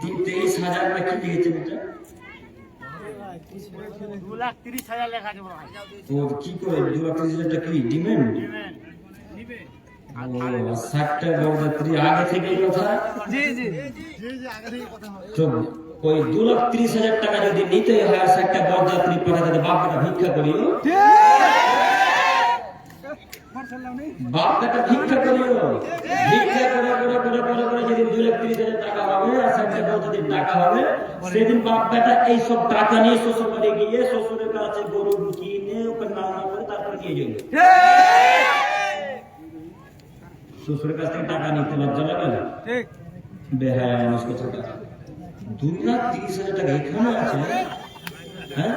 তেইশ হাজার না কি লিখেছেন এটা দু লাখ তিরিশ হাজার লেখা আছে তো কি করে? দু লাখ তিরিশ হাজারটা কি? ডিমেন্ড ষাটটা বরযাত্রী আগে থেকে কথা? জি জি। তো ওই দু লাখ তিরিশ হাজার টাকা যদি নিতে হয় ষাটটা বরযাত্রী পাঠাতে বাপ বেটা ভিক্ষা করিও বাপ বেটা ভিক্ষা করিও ভিক্ষা করে করে করে করে করে যেদিন দু লাখ তিরিশ হাজার টাকা হবে আর ষাটটা বরযাত্রীর টাকা হবে সেদিন বাপ বেটা এই টাকা নিয়ে শ্বশুর বাড়ি গিয়ে শ্বশুরের কাছে গরু কিনে ওকে রান্না করে তারপরে নিয়ে যাবে শ্বশুরের কাছ থেকে টাকা নিতে লজ্জা লাগে না? বেহায়া মানুষ দুই লাখ তিরিশ হাজার টাকা এখানে আছে? হ্যাঁ?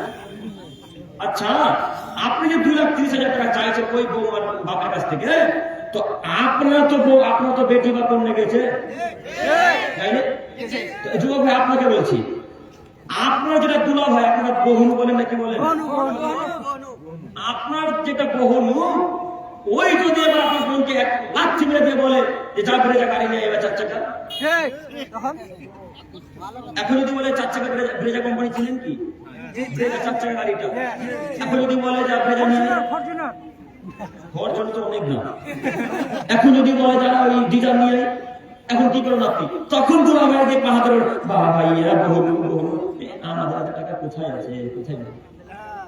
আচ্ছা আপনি যে দুই লাখ তিরিশ হাজার টাকা চাইছেন ওই বউ বাবার কাছ থেকে তো আপনার তো আপনার তো বেটি বা কন্যা গেছে? যুবক ভাই আপনাকে বলছি আপনার যেটা দুলা ভাই আপনার বহুন বলেন নাকি বলেন? আপনার যেটা বহুনু ওই যদি এবার আপনার বোনকে এক লাচ্ছি মেরে দিয়ে বলে যে যা ব্রেজা গাড়ি নিয়ে এবার চার চাকা। এখন যদি বলে চার চাকা ব্রেজা- ব্রেজা কোম্পানি ছিলেন কি? চার চাকা গাড়িটা। এখন যদি বলে যে ব্রেজা নিয়ে তো এখন যদি বলে যারা ওই নিয়ে, এখন কি তখন তো আমার বাবা বহু আমাদের টাকা কোথায় আছে? কোথায় নেই?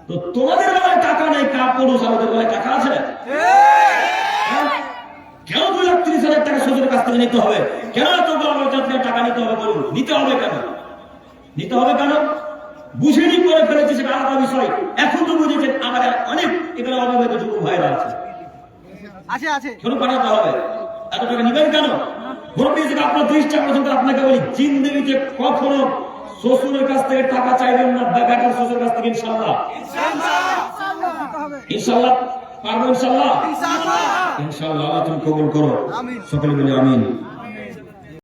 তো তোমাদের বেলায় টাকা নেই আমাদের বেলায় টাকা আছে হ্যাঁ? কেন দুই লাখ তিরিশ হাজার টাকা কাছ থেকে নিতে হবে? কেন এত টাকা নিতে হবে বলুন? নিতে হবে কেন? নিতে হবে কেন? বুঝেনি করে ফেলেছে সেটা আলাদা বিষয়। এখন তো বুঝেছেন আমাদের অনেক এখানে অভাবে যুবক ভাইরা আছে। আছে আছে। পাঠাতে হবে এত টাকা নিবেন কেন? আপনার দৃষ্টি আকর্ষণ আপনাকে বলি জিন্দগিতে কখনো শ্বশুরের কাছ থেকে টাকা চাইবেন না বা শ্বশুরের কাছ থেকে ইনশাল্লাহ ইনশাল্লাহ পারব ইনশাল্লাহ ইনশাল্লাহ তুমি কবুল করো। সকলে বলি আমিন।